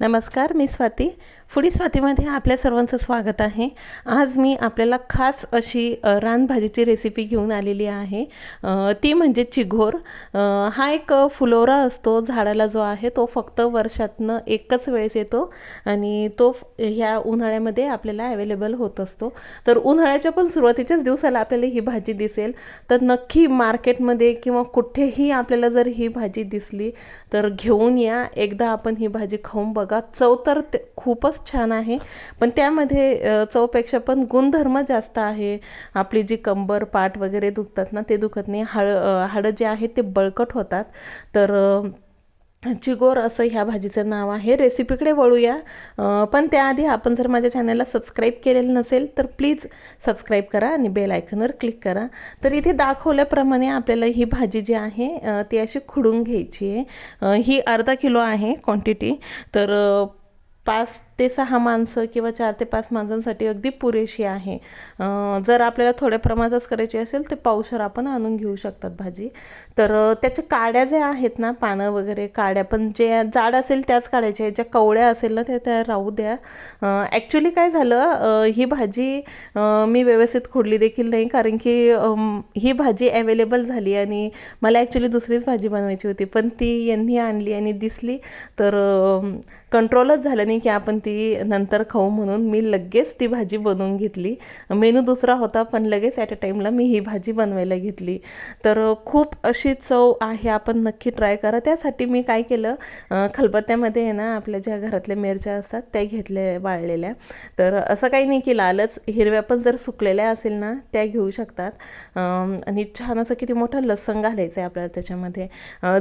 नमस्कार मी स्वाती. फुडी स्वातीमध्ये आपल्या सर्वांचं स्वागत आहे. आज मी आपल्याला खास अशी रानभाजीची रेसिपी घेऊन आलेली आहे. ती म्हणजे चिघोर. हा एक फुलोरा असतो झाडाला जो आहे तो फक्त वर्षातनं एकच वेळेस येतो आणि तो ह्या उन्हाळ्यामध्ये आपल्याला अवेलेबल होत असतो. तर उन्हाळ्याच्या पण सुरुवातीच्याच दिवसाला आपल्याला ही भाजी दिसेल. तर नक्की मार्केटमध्ये किंवा कुठेही आपल्याला जर ही भाजी दिसली तर घेऊन या. एकदा आपण ही भाजी खाऊन बघा. चव तर ते- खूपच छान आहे. पण त्यामध्ये चवपेक्षा पण गुणधर्म जास्त आहे. आपली जी कंबर पाठ वगैरे दुखतात ना ते दुखत नाही. हाड हाडं जे आहेत ते बळकट होतात. तर चिगोर असं ह्या भाजीचं नाव आहे. रेसिपीकडे वळूया. पण त्याआधी आपण जर माझ्या चॅनलला सबस्क्राईब केलेलं नसेल तर प्लीज सबस्क्राईब करा आणि बेल आयकनवर क्लिक करा. तर इथे दाखवल्याप्रमाणे आपल्याला ही भाजी जी आहे ती अशी खुडून घ्यायची आहे. ही अर्धा किलो आहे क्वांटिटी तर पाच ते सहा माणसं किंवा चार ते पाच माणसांसाठी अगदी पुरेशी आहे. जर आपल्याला थोड्या प्रमाणातच करायची असेल तर पावशर आपण आणून घेऊ शकतात भाजी. तर त्याच्या काड्या ज्या आहेत ना पानं वगैरे काड्या पण जे जाड असेल त्याच काढायच्या ज्या कवड्या असेल ना त्या त्या राहू द्या. ॲक्च्युली काय झालं ही भाजी मी व्यवस्थित खोडली देखील नाही कारण की ही भाजी अवेलेबल झाली आणि मला ॲक्च्युली दुसरीच भाजी बनवायची होती. पण ती यांनी आणली आणि दिसली. तर कंट्रोलच झालं नाही की आपण ती ती नंतर खाऊ म्हणून मी लगेच ती भाजी बनवून घेतली. मेनू दुसरा होता पण लगेच ॲट अ टाईमला मी ही भाजी बनवायला घेतली. तर खूप अशी चव आहे आपण नक्की ट्राय करा. त्यासाठी मी काय केलं खलबत्त्यामध्ये आहे ना आपल्या ज्या घरातल्या मिरच्या असतात त्या घेतल्या वाळलेल्या. तर असं काही नाही की लालच हिरव्या पण जर सुकलेल्या असेल ना त्या घेऊ शकतात. आणि छान असं किती मोठं लसण घालायचं आहे आपल्याला त्याच्यामध्ये.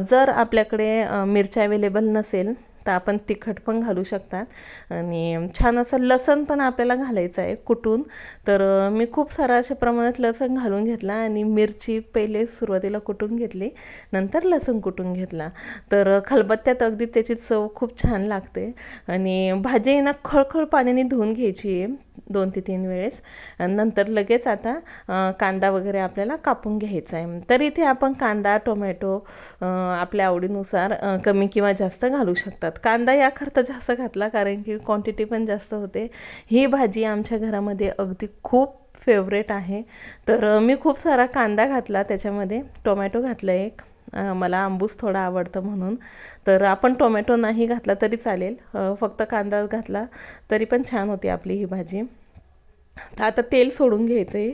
जर आपल्याकडे मिरच्या अवेलेबल नसेल तर आपण तिखट पण घालू शकतात. आणि छान असं लसण पण आपल्याला घालायचं आहे कुटून तर मी खूप सारा अशा प्रमाणात लसण घालून घेतला आणि मिरची पहिले सुरुवातीला कुटून घेतली नंतर लसूण कुटून घेतला. तर खलबत्त्यात अगदी त्याची चव खूप छान लागते. आणि भाजी आहे ना खळखळ पाण्याने धुवून घ्यायची आहे. दोन ते तीन वेळेस. नंतर लगेच आता कांदा वगैरे आपल्याला कापून घ्यायचा आहे. तर इथे आपण कांदा टोमॅटो आपल्या आवडीनुसार कमी किंवा जास्त घालू शकतात. कांदा याकरता जास्त घातला कारण की क्वांटिटी पण जास्त होते. ही भाजी आमच्या घरामध्ये अगदी खूप फेवरेट आहे. तर मी खूप सारा कांदा घातला. त्याच्यामध्ये टोमॅटो घातला एक. मला आंबूस थोडा आवडतं म्हणून. तर आपण टोमॅटो नाही घातला तरी चालेल. फक्त कांदा घातला तरी पण छान होती आपली ही भाजी. तर आता तेल सोडून घ्यायचं आहे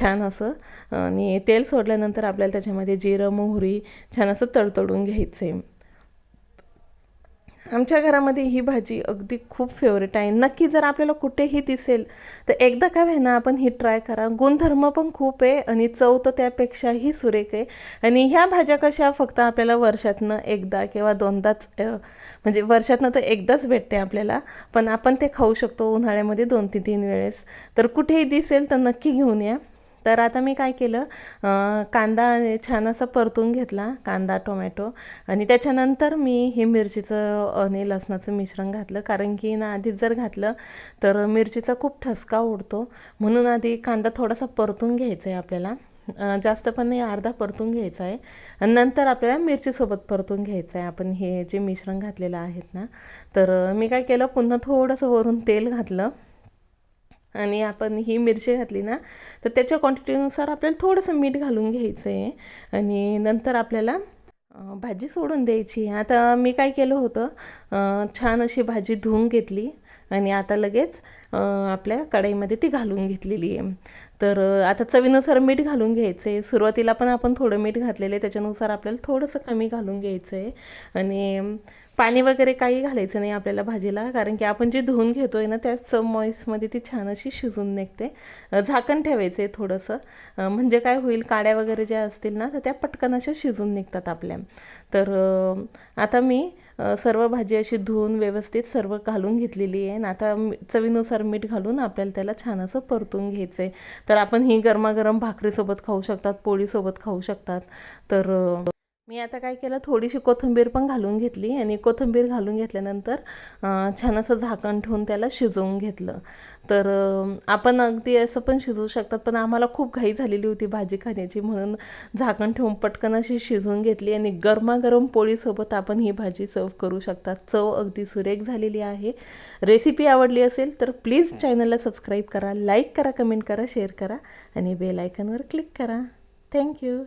छान असं. आणि तेल सोडल्यानंतर आपल्याला त्याच्यामध्ये जिरं मोहरी छान असं तडतडून घ्यायचं आहे आमच्या घरामध्ये ही भाजी अगदी खूप फेवरेट आहे. नक्की जर आपल्याला कुठेही दिसेल तर एकदा काय व्हायना आपण ही ट्राय करा. गुणधर्म पण खूप आहे आणि चव तर त्यापेक्षाही सुरेख आहे. आणि ह्या भाज्या कशा फक्त आपल्याला वर्षातनं एकदा किंवा दोनदाच म्हणजे वर्षातनं तर एकदाच भेटते आपल्याला पण आपण ते खाऊ शकतो उन्हाळ्यामध्ये दोन ते तीन वेळेस. तर कुठेही दिसेल तर नक्की घेऊन या. तर आता मी काय केलं कांदा छान असा परतून घेतला कांदा टोमॅटो. आणि त्याच्यानंतर मी हे मिरचीचं आणि लसणाचं मिश्रण घातलं. कारण की ना आधीच जर घातलं तर मिरचीचा खूप ठसका उडतो. म्हणून आधी कांदा थोडासा परतून घ्यायचा आहे आपल्याला. जास्त पण नाही अर्धा परतून घ्यायचा आहे. आणि नंतर आपल्याला मिरचीसोबत परतून घ्यायचं आहे. आपण हे जे मिश्रण घातलेलं आहेत ना. तर मी काय केलं पुन्हा थोडंसं वरून तेल घातलं. आणि आपण ही मिरची घातली ना तर त्याच्या क्वांटिटीनुसार आपल्याला थोडंसं मीठ घालून घ्यायचं आहे आणि नंतर आपल्याला भाजी सोडून द्यायची. आता मी काय केलं होतं छान अशी भाजी धुवून घेतली. आणि आता लगेच आपल्या कढईमध्ये ती घालून घेतलेली आहे. तर आता चवीनुसार मीठ घालून घ्यायचं आहे सुरुवातीला पण आपण थोडं मीठ घातलेलं आहे. त्याच्यानुसार आपल्याला थोडंसं कमी घालून घ्यायचं आहे आणि पाणी वगैरे काही घालायचं नाही आपल्याला भाजीला. कारण की आपण जे धुवून घेतो आहे ना त्याच मॉइसमध्ये ती छान अशी शिजून निघते. झाकण ठेवायचं आहे थोडंसं म्हणजे काय होईल काड्या वगैरे ज्या असतील ना तर त्या पटकन अशा शिजून निघतात आपल्या. तर आता मी सर्व भाजी अशी धुवून व्यवस्थित सर्व घालून घेतलेली आहे. आणि आता मी- चवीनुसार मीठ घालून आपल्याला त्याला छान असं परतून घ्यायचं आहे तर आपण ही गरमागरम भाकरीसोबत खाऊ शकतात पोळीसोबत खाऊ शकतात. तर मी आता काय केलं थोडीशी कोथिंबीर पण घालून घेतली आणि कोथिंबीर घालून घेतल्यानंतर छान असं झाकण ठेवून त्याला शिजवून घेतलं. तर आपण अगदी असं पण शिजवू शकतात पण आम्हाला खूप घाई झालेली होती भाजी खाण्याची म्हणून झाकण ठेवून पटकन अशी शिजवून घेतली आणि गरमागरम पोळीसोबत आपण ही भाजी सर्व करू शकतात. चव अगदी सुरेख झालेली आहे. रेसिपी आवडली असेल तर प्लीज चॅनलला सबस्क्राईब करा लाईक करा कमेंट करा शेअर करा आणि बेल आयकनवर क्लिक करा. Thank you